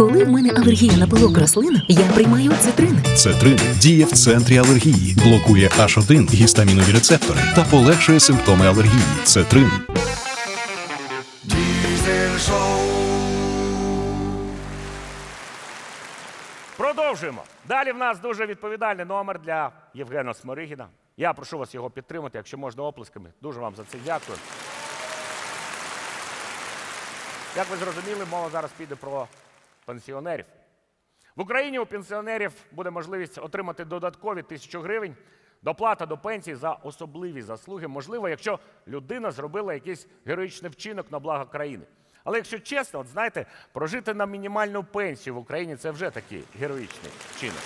Коли в мене алергія на пилок рослин, я приймаю цитрин. Цетрин діє в центрі алергії, блокує H1 гістамінові рецептори та полегшує симптоми алергії. Цетрин. Diesel Show. Продовжуємо. Далі в нас дуже відповідальний номер для Євгена Сморигіна. Я прошу вас його підтримати, якщо можна оплесками. Дуже вам за це дякую. Як ви зрозуміли, мова зараз піде про пенсіонерів. В Україні у пенсіонерів буде можливість отримати додаткові тисячу гривень, доплата до пенсії за особливі заслуги, можливо, якщо людина зробила якийсь героїчний вчинок на благо країни. Але якщо чесно, от знаєте, прожити на мінімальну пенсію в Україні це вже такий героїчний вчинок.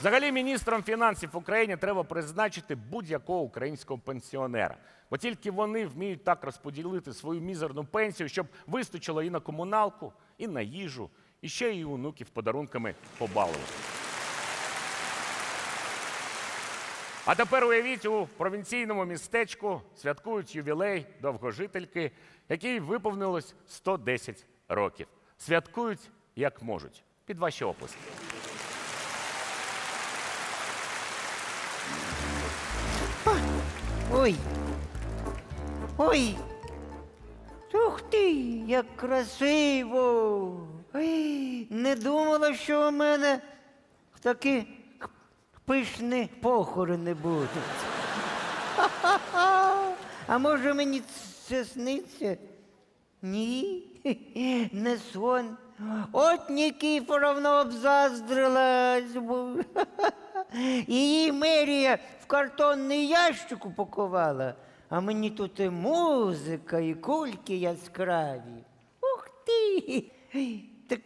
Взагалі, міністром фінансів України треба призначити будь-якого українського пенсіонера. Бо тільки вони вміють так розподілити свою мізерну пенсію, щоб вистачило і на комуналку, і на їжу, і ще й онуків подарунками побалувати. А тепер уявіть, у провінційному містечку святкують ювілей довгожительки, якій виповнилось 110 років. Святкують як можуть. Під ваші оплески. Ой. Ой. Ух ти, як красиво. Ой, не думала, що у мене такі пишні похорони будуть. А може мені це сниться? Ні, не сон. От Нікіфоровна обзаздрилась. Її мерія в картонний ящик упакувала, а мені тут і музика, і кульки яскраві. Ух ти! Так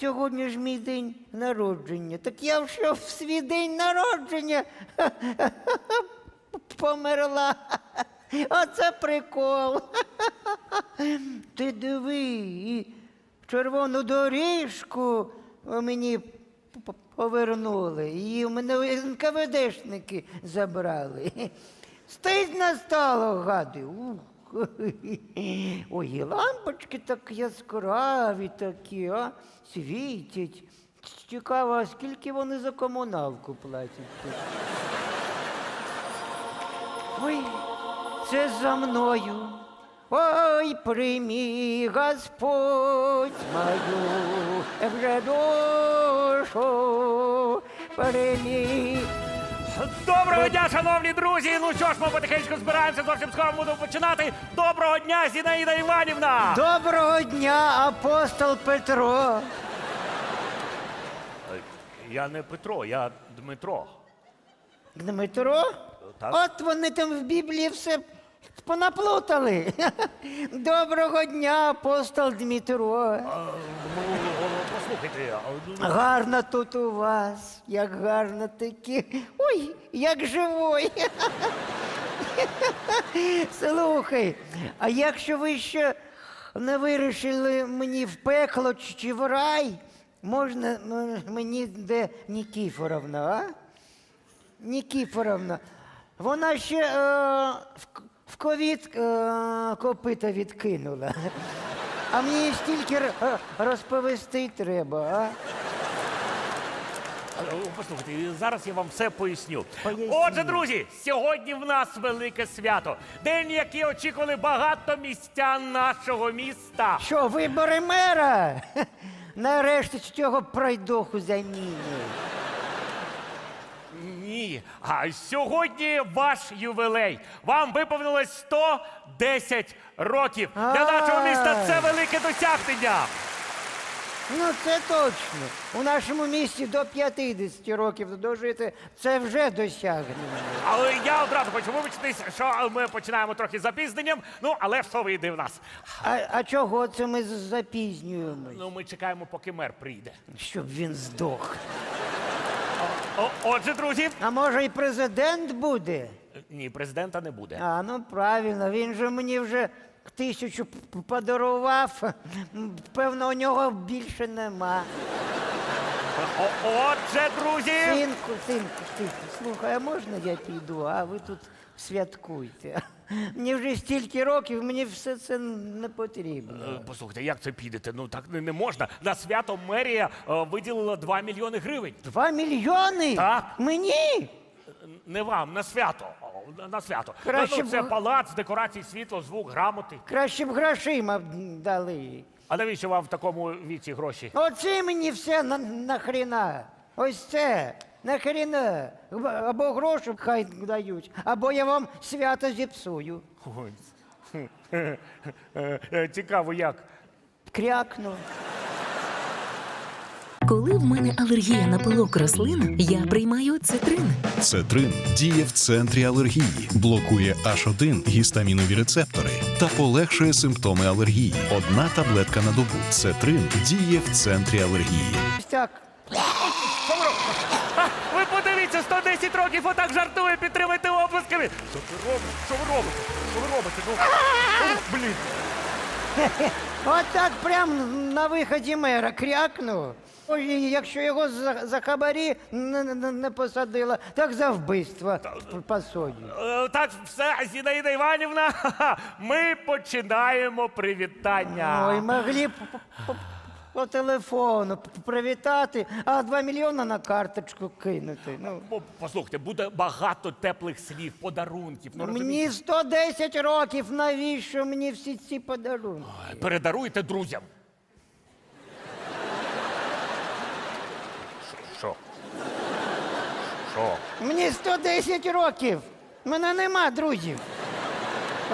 сьогодні ж мій день народження. Так я вже в свій день народження померла. Оце прикол. Ти диви, і червону доріжку мені повернули. Її в мене НКВДшники забрали. Стидно стало, гади. Ой, лампочки так яскраві такі, а? Світять. Цікаво, а скільки вони за комуналку платять? Ой, це за мною. Ой, приймі Господь мою вже душу приймі. Доброго дня, шановні друзі! Ну що ж, ми потихеньку збираємося, зовсім скоро будемо починати. Доброго дня, Зінаїда Іванівна! Доброго дня, апостол Петро. Я не Петро, я Дмитро. Дмитро? Так. От вони там в Біблії все понаплутали. Доброго дня, апостол Дмитро. Ну, послухайте, ну, Гарно тут у вас, як гарно такі. Ой, як живой. Слухай, а якщо ви ще не вирішили мені в пекло чи, в рай, можна мені де Нікіфоровна, а? Нікіфоровна, вона ще е, в, в ковід е, копита відкинула. А мені стільки р- е, розповісти треба, а? О, Послухайте, зараз я вам все поясню. Поясніть. Отже, друзі, сьогодні в нас велике свято. День, який очікували багато містян нашого міста. Що, вибори мера? Нарешті цього пройдоху замінюють. Ні. А сьогодні ваш ювілей. Вам виповнилось 110 років. Для нашого міста це велике досягнення. Ну, це точно. У нашому місті до 50 років дожити це вже досягнення. Але я одразу хочу вибачитись, що ми починаємо трохи з запізненням. Ну, але все вийде в нас. А, а чого це ми запізнюємось? Ну, ми чекаємо, поки мер прийде. Щоб він здох. О, отже, друзі. А може і президент буде? Ні, президента не буде. А, ну правильно, він же мені вже тисячу п- п- подарував. М, Певно, у нього більше нема. О, отже, друзі. Синку, синку, тихо, слухай, а можна я піду, а ви тут святкуйте. Мені вже стільки років, мені все це не потрібно. Е, Послухайте, як це підете? Ну так не, не можна. На свято мерія е, виділила 2 мільйони гривень. Два мільйони? Так. Мені? Не вам, на свято. О, на- На свято. Краще ну, це б- палац, декорації, світло, звук, грамоти. Краще б грошима дали. А навіщо вам в такому віці гроші? Оце мені все на, нахріна. Ось це. Нахріна. Або гроші хай дають, або я вам свято зіпсую. Ой. Е, е, Цікаво, як. Крякну. Коли в мене алергія на пилок рослин, я приймаю цитрин. Цетрин діє в центрі алергії, блокує H1 гістамінові рецептори та полегшує симптоми алергії. Одна таблетка на добу. Цетрин діє в центрі алергії. Ось так. Що 10 років отак жартує, підтримайте оплесками. Що ви робите? Що ви робите? Що ви робите? Ну, ну блін. От так прям на виході мера крякнув. Ой, Якщо його за, за хабарі не, не, не посадила, так за вбивство посадять. Е, Так, все, Зінаїда Іванівна, ми починаємо привітання. Ой, могли б по телефону привітати, а 2 мільйони на карточку кинути. Ну, О, Послухайте, буде багато теплих слів, подарунків. Ну, мені розумієте? 110 років, навіщо мені всі ці подарунки? Передаруйте друзям. Що? Що? Мені 110 років. Мене нема друзів.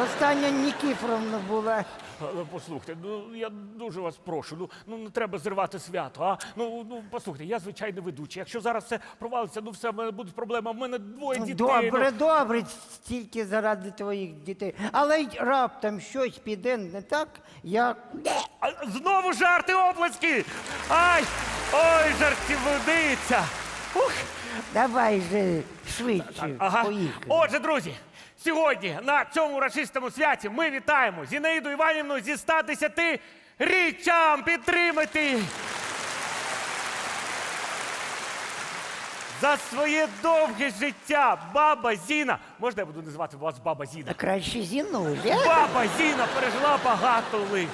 Остання Нікіфоровна була. Послухайте, ну я дуже вас прошу. Ну, ну не треба зривати свято. А ну ну послухайте, я звичайний ведучий. Якщо зараз це провалиться, ну все, в мене будуть проблеми. В мене двоє дітей. Добре, ну. добре, тільки заради твоїх дітей. Але й раптом щось піде не так, я. А, знову жарти оплески! Ай! Ой, жартівниця! Ух! Давай же швидше. Ага. Поїхали. Отже, друзі, сьогодні на цьому урочистому святі ми вітаємо Зінаїду Іванівну зі 110 річчям підтримати. За своє довге життя баба Зіна. Можна я буду називати вас баба Зіна? Краще зінуля. Баба Зіна пережила багато лих.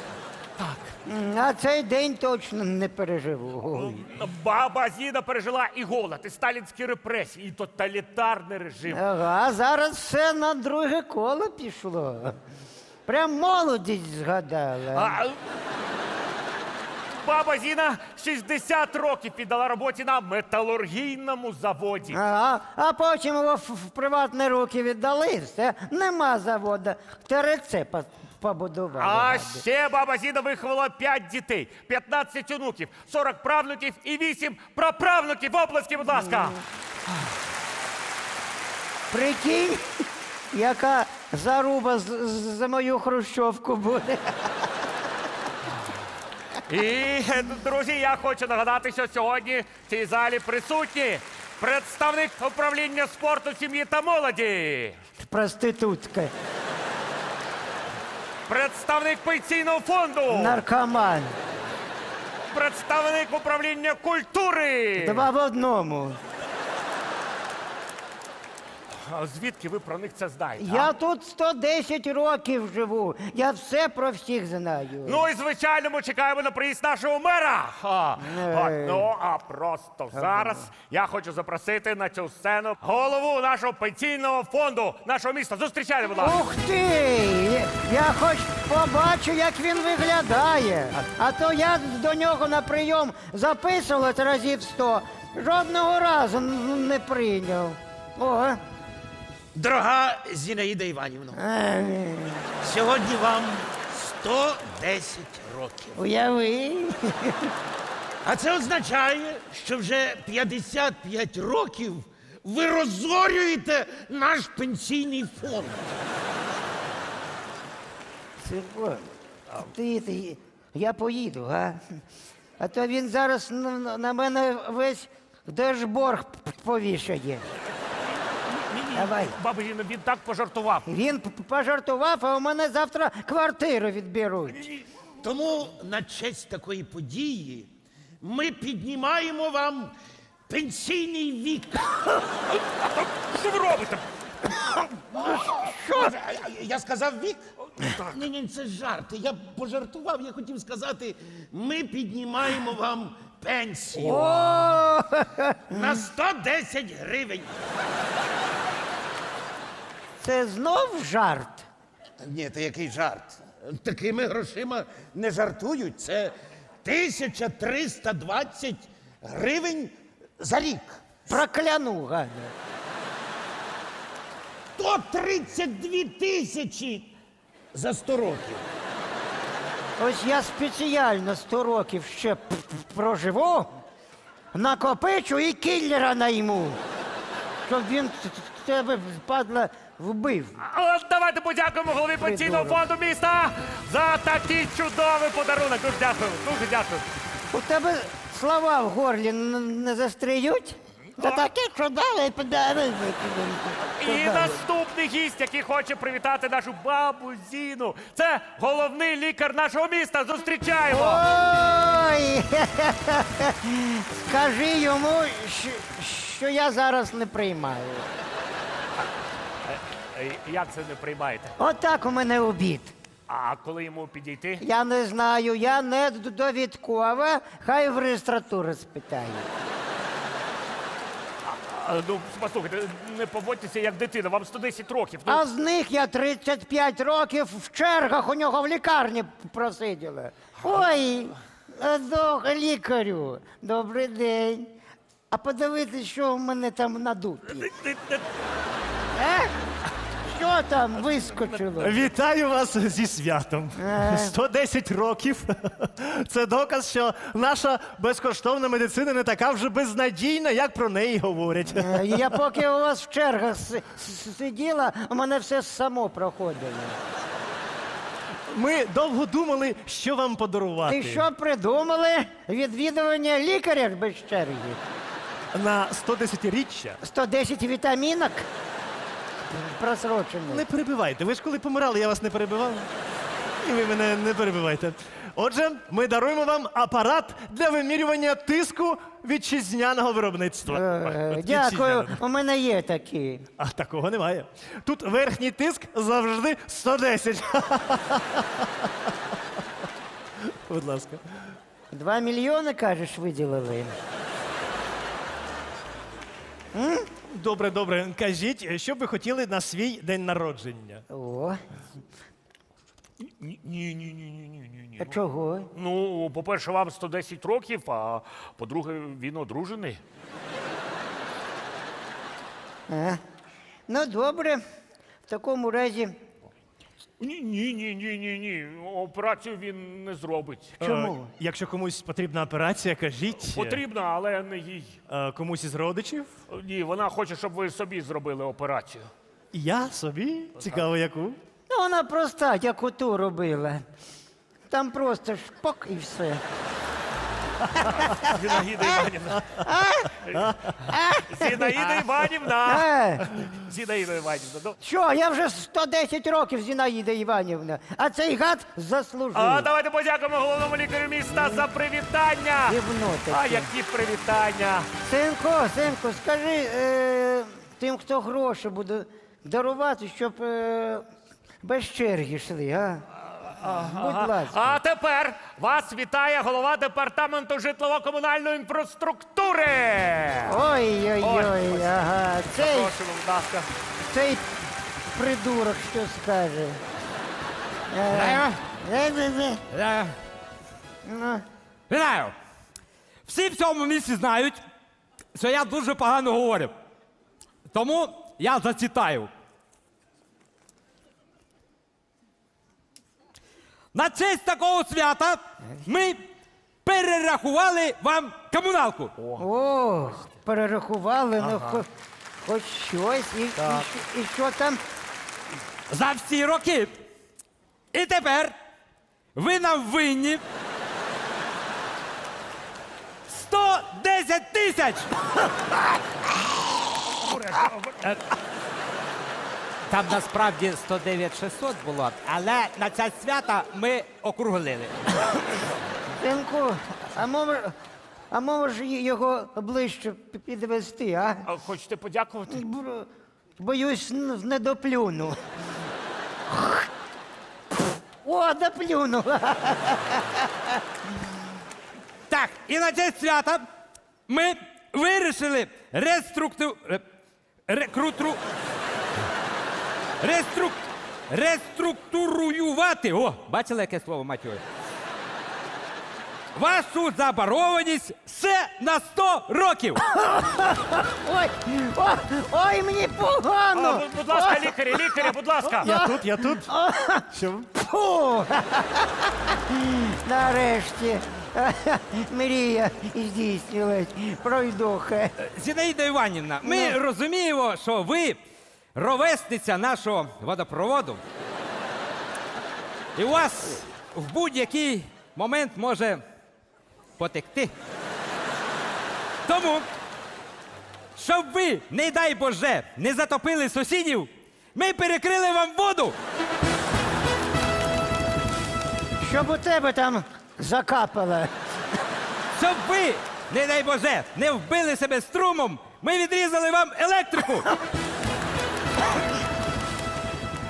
А цей день точно не переживу. Ой. Баба Зіна пережила і голод, і сталінські репресії, і тоталітарний режим. Ага, зараз все на друге коло пішло. Прям молодість згадала. А, Баба Зіна 60 років піддала роботі на металургійному заводі. Ага, а потім його в, в приватні руки віддали, все, нема заводу. ТРЦ по- побудували. А гади. ще баба Зіна виховала 5 дітей, 15 онуків, 40 правнуків і 8 праправнуків. Оплески, будь ласка. Прикинь, яка заруба з- з- за мою хрущовку буде. І, друзі, я хочу нагадати, що сьогодні в цій залі присутні представник управління спорту, сім'ї та молоді, Проститутка, представник пенсійного фонду, наркоман. представник управління культури. Два в одному. А Звідки ви про них це знаєте? а? Я тут 110 років живу. Я все про всіх знаю. Ну і звичайно, ми чекаємо на приїзд нашого мера. А, а, ну а просто зараз я хочу запросити на цю сцену голову нашого пенсійного фонду нашого міста. Зустрічайте, будь ласка. Ух ти! Я хоч побачу, як він виглядає. А то я до нього на прийом записувалась разів сто. Жодного разу н- не прийняв. О, Дорога Зінаїда Іванівна, е, сьогодні вам 110 років. уяви. А це означає, що вже 55 років ви розорюєте наш пенсійний фонд. Сирко, ти, ти, я поїду, а? А то він зараз на, на мене весь держборг п- повішає. Ні-ні, Давай. Баба Зіна, він так пожартував. Він п- п- пожартував, а у мене завтра квартиру відберуть. Тому на честь такої події ми піднімаємо вам пенсійний вік. Що ви робите? Що? Я сказав вік? Ні, ні, це жарт. Я пожартував, я хотів сказати, ми піднімаємо вам пенсію на 110 гривень. Це знов жарт. Ні, це який жарт? Такими грошима не жартують. Це 1320 гривень за рік. Прокляну, Ганя. То 32 тисячі за 100 років. Ось я спеціально 100 років ще п- п- проживу, накопичу і кіллера найму, щоб він т- т- тебе, падла, вбив. От давайте подякуємо голові пенсійного фонду міста за такий чудовий подарунок. Дуже дякую, дуже дякую. У тебе слова в горлі н- не застріють? Та таке чудове подарунок. І наступний гість, який хоче привітати нашу бабу Зіну. Це головний лікар нашого міста. Зустрічаємо! Ой! Скажи йому, що, що я зараз не приймаю. Е, Як це не приймаєте? Отак у мене обід. А коли йому підійти? Я не знаю, я не довідкова, хай в реєстратуру спитаю. А, Ну, послухайте, не поводьтеся як дитина, вам 110 років. Ну, А з них я 35 років в чергах у нього в лікарні просиділа. Ой, е, до лікарю, добрий день. А подивитись, що в мене там надуті. Е? Що там вискочило? Вітаю вас зі святом. Е. 110 років. Це доказ, що наша безкоштовна медицина не така вже безнадійна, як про неї говорять. Е, Я поки у вас в чергах си- с- сиділа, у мене все само проходило. Ми довго думали, що вам подарувати. І що придумали? Відвідування лікаря ж без черги. На 110-річчя. 110 вітамінок просрочених. Не перебивайте. Ви ж коли помирали, я вас не перебивав. І ви мене не перебивайте. Отже, ми даруємо вам апарат для вимірювання тиску вітчизняного виробництва. Е, От Дякую, вітчизняного. у мене є такі. А такого немає. Тут верхній тиск завжди 110. Будь ласка. Два мільйони, кажеш, виділили. Добре, добре. Кажіть, що б ви хотіли на свій день народження? О, Ні, ні, ні, ні, ні, ні, ні. а чого? Ну, по-перше, вам 110 років, а по-друге, він одружений. А? Ну, добре. В такому разі, Ні, ні, ні, ні, ні, ні. Операцію він не зробить. чому? Е, якщо комусь потрібна операція, кажіть. Потрібна, але не їй. Е, комусь із родичів? Ні, вона хоче, щоб ви собі зробили операцію. Я собі? Цікаво, яку? Ну, вона проста, як оту робила. Там просто шпок і все. Зінаїда Іванівна. Зінаїда Іванівна. Е, Зінаїда Іванівна. ну, що, я вже 110 років, Зінаїда Іванівна, а цей гад заслужив. А давайте подякуємо головному лікарю міста за привітання. Таке. А які привітання. Синку, синку, скажи е, тим, хто гроші буде дарувати, щоб е, без черги йшли, а? Будь ласка. А тепер вас вітає голова департаменту житлово-комунальної інфраструктури. Ой-ой-ой, ага. Цей, Прошу, будь ласка. цей придурок що скаже. Е, е-е-е. Ну, Вітаю! Всі в цьому місці знають, що я дуже погано говорю. Тому я зачитаю. На честь такого свята ми перерахували вам комуналку. О, перерахували, ну хоч, хоч щось. І, і, що- і що там? За всі роки. І тепер ви нам винні 110 тисяч. Там насправді 109 600 було, але на час свята ми округлили. Синку, а може, а може його ближче пі- підвести, а? А Хочете подякувати? Боюсь, н- не доплюну. О, доплюнув. Так, і на честь свята ми вирішили реструкту... ре- Рекрутру... Реструк... Реструктуруювати. О, бачили, яке слово матює? Вашу заборгованість все на 100 років. Ой, о, ой, мені погано. будь, будь ласка, лікарі, лікарі, будь ласка. Я тут, я тут. Що? Фу. Нарешті. Мрія здійснилась. Пройдоха. Зінаїда Іванівна, ми розуміємо, що ви ровесниця нашого водопроводу. І у вас в будь-який момент може потекти. Тому, щоб ви, не дай Боже, не затопили сусідів, ми перекрили вам воду. Щоб у тебе там закапало. Щоб ви, не дай Боже, не вбили себе струмом, ми відрізали вам електрику.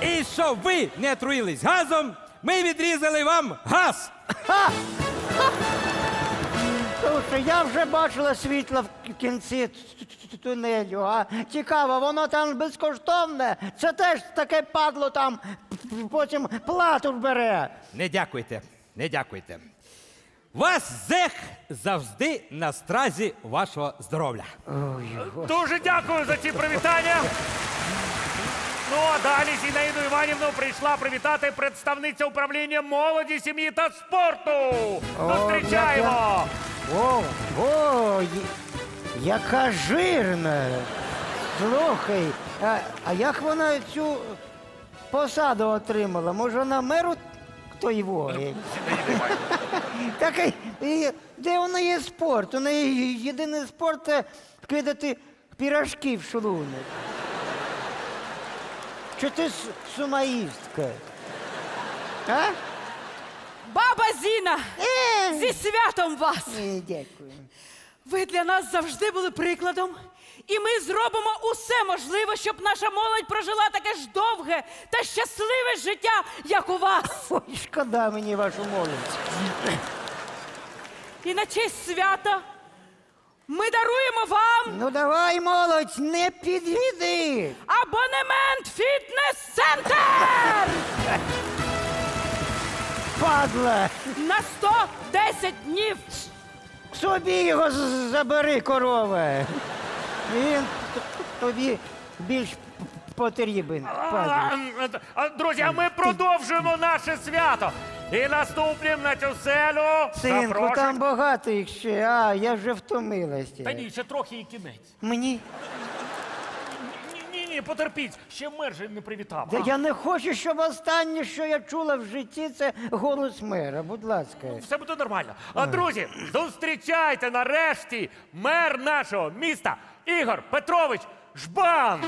І щоб ви не отруїлись газом, ми відрізали вам газ. Слушай, я вже бачила світло в кінці т- т- т- тунелю. А цікаво, воно там безкоштовне. Це теж таке падло там, потім плату бере. Не дякуйте, не дякуйте. Вас зех завжди на стразі вашого здоров'я. Дуже дякую за ці привітання. Ну а далі Зінаїду Іванівну прийшла привітати представниця управління молоді, сім'ї та спорту. Зустрічаємо! О, о, є- яка жирна. Слухай, а, а як вона цю посаду отримала? Може, вона меру хто його? Так, і- і де у неї спорт? У неї єдиний спорт це кидати пірожки в шлунок. Чи ти с- сумаїстка? А? Баба Зіна, Е, зі святом вас! ні, дякую. Ви для нас завжди були прикладом, і ми зробимо усе можливе, щоб наша молодь прожила таке ж довге та щасливе життя, як у вас. Ой, шкода мені вашу молодь. І на честь свята ми даруємо вам Ну давай, молодь, не підвіди. абонемент фітнес-центр Падла. на 110 днів. Собі його з- забери, корова. Він т- тобі більш п- потрібен. Падла. А, а, Друзі, а ми продовжуємо наше свято. І наступним на цю селю Синку, запрошую- там багато їх ще, а я вже втомилася. Та ні, ще трохи і кінець. Мені. Ні, ні, ні, потерпіть, ще мер же не привітав. Та я не хочу, щоб останнє, що я чула в житті, це голос мера. Будь ласка. Все буде нормально. А друзі, зустрічайте нарешті мер нашого міста Ігор Петрович Жбан.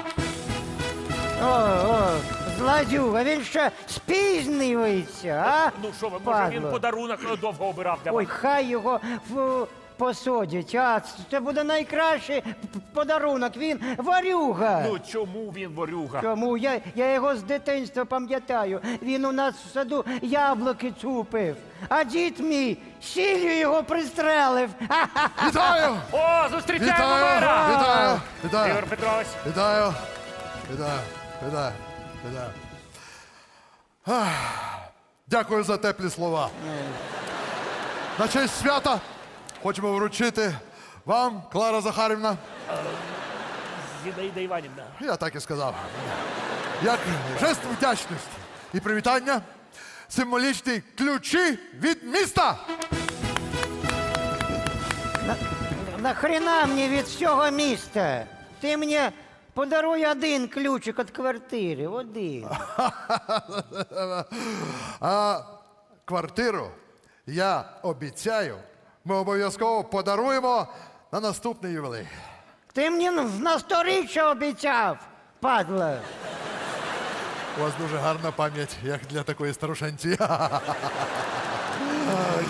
О, о, зладюга, він ще спізнюється, а? Ну що ви, може він Падло. подарунок е, довго обирав для Ой, вас? хай його в, посадять. А це буде найкращий п- п- подарунок. Він варюга. Ну чому він ворюга? Чому? Я, я його з дитинства пам'ятаю. Він у нас в саду яблуки цупив. А дід мій сіллю його пристрелив. Ха-ха. Вітаю! О, зустрічаємо Вітаю! мера! Вітаю! Вітаю! Ігор Петрович. Вітаю! Вітаю! Вітаю! Ах, Дякую за теплі слова. На честь свята хочемо вручити вам, Клара Захарівна. Зінаїда Іванівна. Я так і сказав. Як жест вдячності і привітання, символічні ключі від міста. Нахрена мені від всього міста? Ти мені подаруй один ключик від квартири. Один. А квартиру я обіцяю, ми обов'язково подаруємо на наступний ювілей. Ти мені на сторіччя обіцяв, падла. У вас дуже гарна пам'ять, як для такої старушенці.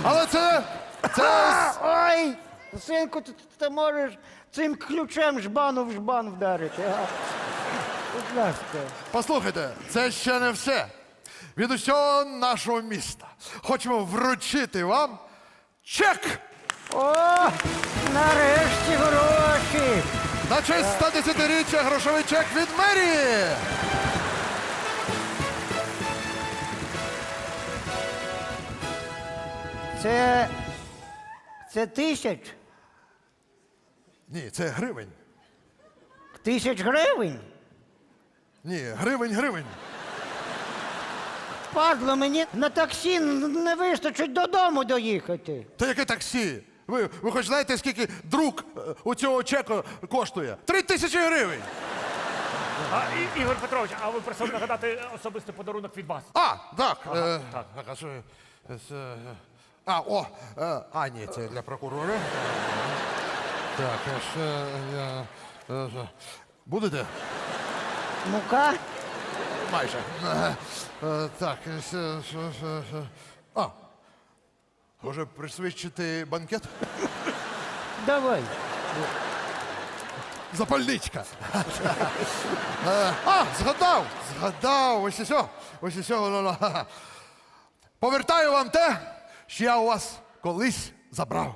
Але це. Це. Ой, синку, ти, ти можеш цим ключем жбану в жбан вдарити. А? Будь ласка. Послухайте, це ще не все. Від усього нашого міста хочемо вручити вам чек О, нарешті гроші. на честь 110-річчя грошовий чек від мерії. Це. Це тисяч? Ні, це гривень. Тисяч гривень? Ні, гривень, гривень. Падло, мені на таксі не вистачить додому доїхати. Та яке таксі? Ви, ви хоч знаєте, скільки друк е, у цього чеку коштує? Три тисячі гривень. А, І- Ігор Петрович, а ви просили нагадати особистий подарунок від вас. А, так. е, так. так, а що, е, це, е, а, о, е, а, ні, це для прокурора. Так, а ще я. е, е, Будете? Мука? Майже. Е, е, Так, е, ще, ще. А. Може присвідчити банкет? Давай. Запальничка. Е, А, згадав! Згадав! Ось і сьо. Ось і воно, воно. Повертаю вам те, що я у вас колись забрав.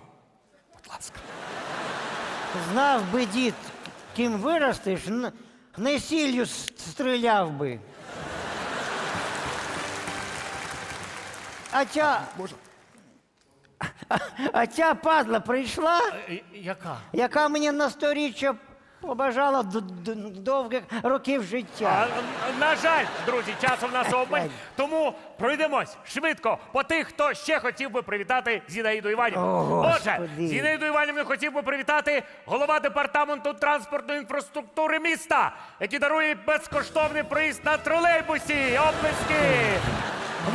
Будь ласка. Знав би дід, ким виростеш, не сіллю стріляв би. А ця. Можна? А ця падла прийшла, Яка? яка мені на сторіччя побажала д- д- довгих років А, життя. на жаль, друзі, часу в нас обмаль, тому пройдемось швидко по тих, хто ще хотів би привітати Зінаїду Іванівну. О, Отже, Господи. Зінаїду Іванівну хотів би привітати голова департаменту транспортної інфраструктури міста, який дарує безкоштовний проїзд на тролейбусі. Оплески!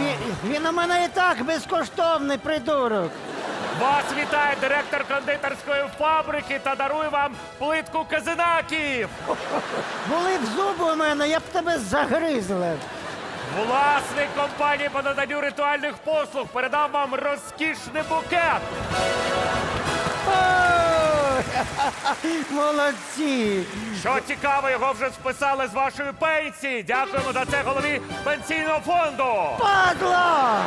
Він, він у мене і так безкоштовний придурок. Вас вітає директор кондитерської фабрики та дарує вам плитку казинаків. Були б зуби у мене, я б тебе загризла. Власник компанії по наданню ритуальних послуг передав вам розкішний букет. Молодці! Що цікаво, його вже списали з вашої пенсії. Дякуємо за це голові пенсійного фонду. Падла!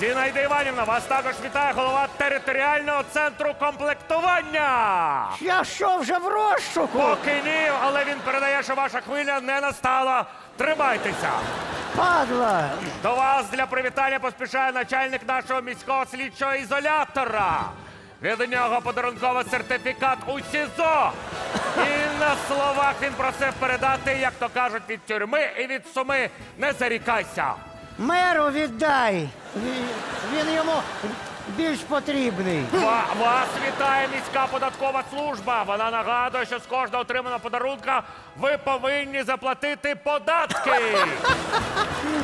Зінаїда Іванівна, вас також вітає голова територіального центру комплектування. Я що вже в розшуку? Поки ні, але він передає, що ваша хвиля не настала. Тримайтеся. Падла! До вас для привітання поспішає начальник нашого міського слідчого ізолятора. Від нього подарунковий сертифікат у СІЗО. І на словах він просив передати, як то кажуть, від тюрми і від суми не зарікайся. Меру віддай! Він, він йому більш потрібний. Ва- Вас вітає міська податкова служба. Вона нагадує, що з кожного отриманого подарунка ви повинні заплатити податки.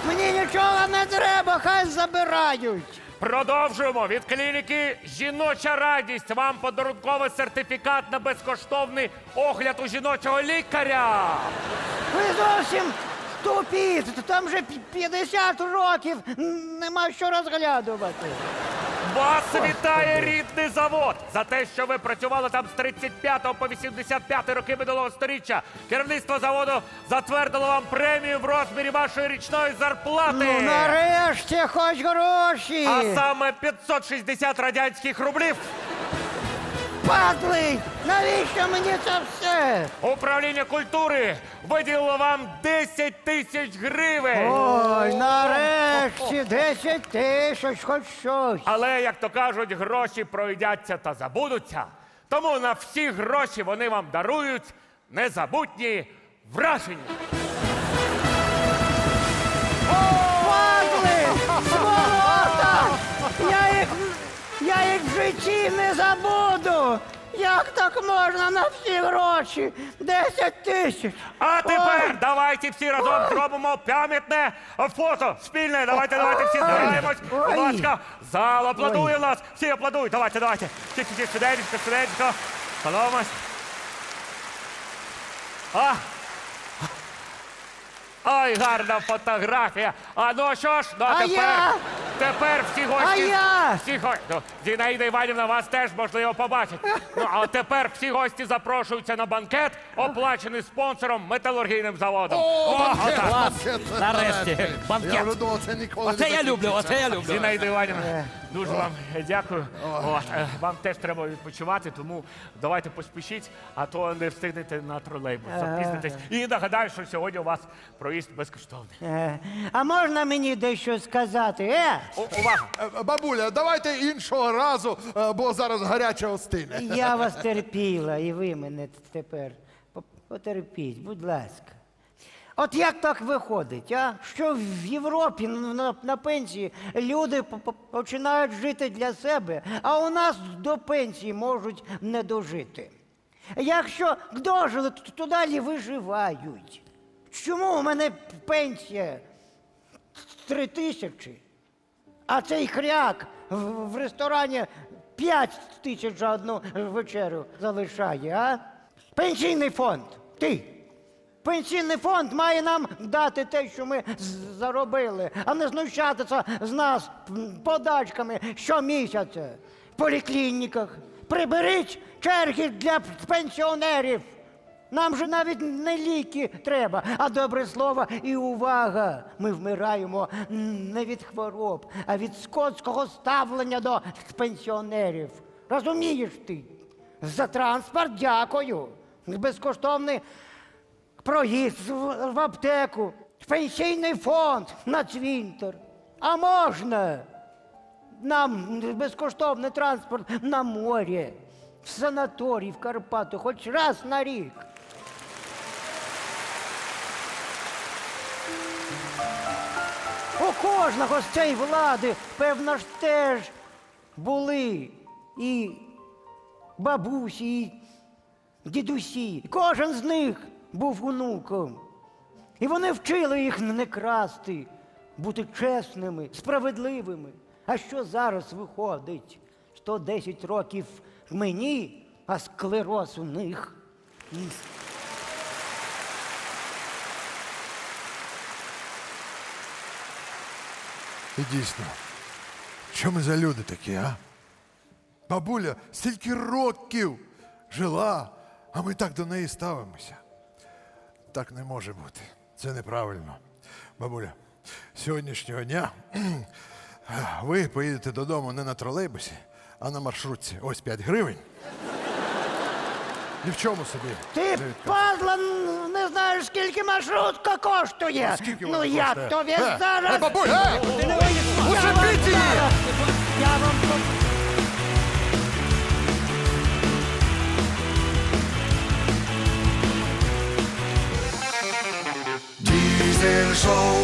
Мені нічого не треба, хай забирають. Продовжуємо від клініки Жіноча радість. Вам подарунковий сертифікат на безкоштовний огляд у жіночого лікаря. Ви зовсім тупі. Там вже пі- 50 років нема що розглядувати. Вас вітає рідний завод за те, що ви працювали там з 35 по 85 роки минулого сторіччя. Керівництво заводу затвердило вам премію в розмірі вашої річної зарплати. Ну, нарешті хоч гроші. А саме 560 радянських рублів. Падли! Навіщо мені це все? Управління культури виділило вам 10 тисяч гривень. Ой, нарешті 10 тисяч, хоч щось. Але, як то кажуть, гроші пройдяться та забудуться. Тому на всі гроші вони вам дарують незабутні враження. Я їх в житті не забуду! Як так можна на всі гроші? 10 тисяч! А тепер давайте всі разом зробимо пам'ятне фото спільне. Давайте, давайте всі збираємось. Будь ласка, зал аплодує нас. Всі аплодують. Давайте, давайте. Всі, всі, всі, швиденько. Подивимось. А. Ой, гарна фотографія. А ну що ж, ну а А тепер. я Тепер всі А гості. я? Всі го... Ну, Зінаїда Іванівна вас теж можливо побачить. Ну а тепер всі гості запрошуються на банкет, оплачений спонсором металургійним заводом. О, отак. Клас! Нарешті, Я банкет. вже думав, це ніколи Оце не я люблю, оце я люблю. Зінаїда Іванівна, дуже вам дякую. От, е, вам теж треба відпочивати, тому давайте поспішіть, а то не встигнете на тролейбус. Запізнитесь. І нагадаю, що сьогодні у вас проїзд безкоштовний. Е, А можна мені дещо сказати? Е? О, увага! Е, Бабуля, давайте іншого разу, е, бо зараз гаряче остине. Я вас терпіла, і ви мене тепер. По- Потерпіть, будь ласка. От як так виходить, а? що в Європі на, на пенсії люди по- по- починають жити для себе, а у нас до пенсії можуть не дожити. Якщо дожили, то, то далі виживають. Чому у мене пенсія три тисячі? А цей хряк в, ресторані 5 тисяч за одну вечерю залишає, а? Пенсійний фонд. Ти. Пенсійний фонд має нам дати те, що ми заробили, а не знущатися з нас подачками щомісяця. В поліклініках. Приберіть черги для пенсіонерів. Нам же навіть не ліки треба, а добре слово і увага. Ми вмираємо не від хвороб, а від скотського ставлення до пенсіонерів. Розумієш ти? За транспорт дякую. Безкоштовний проїзд в, аптеку, пенсійний фонд на цвинтар. А можна нам безкоштовний транспорт на море, в санаторій, в Карпати, хоч раз на рік. Кожного з цієї влади, певно ж, теж були і бабусі, і дідусі. Кожен з них був онуком. І вони вчили їх не красти, бути чесними, справедливими. А що зараз виходить? 110 років мені, а склероз у них. І дійсно, що ми за люди такі, а? Бабуля стільки років жила, а ми так до неї ставимося. Так не може бути. Це неправильно. Бабуля, сьогоднішнього дня ви поїдете додому не на тролейбусі, а на маршрутці. Ось 5 гривень. Ні в чому собі. Ти, не падла, не знаєш, скільки маршрутка коштує. Скільки ну вона я коштує? тобі Е, зараз. е, бабуля! е! Шипіть її! Я вам Дізель шоу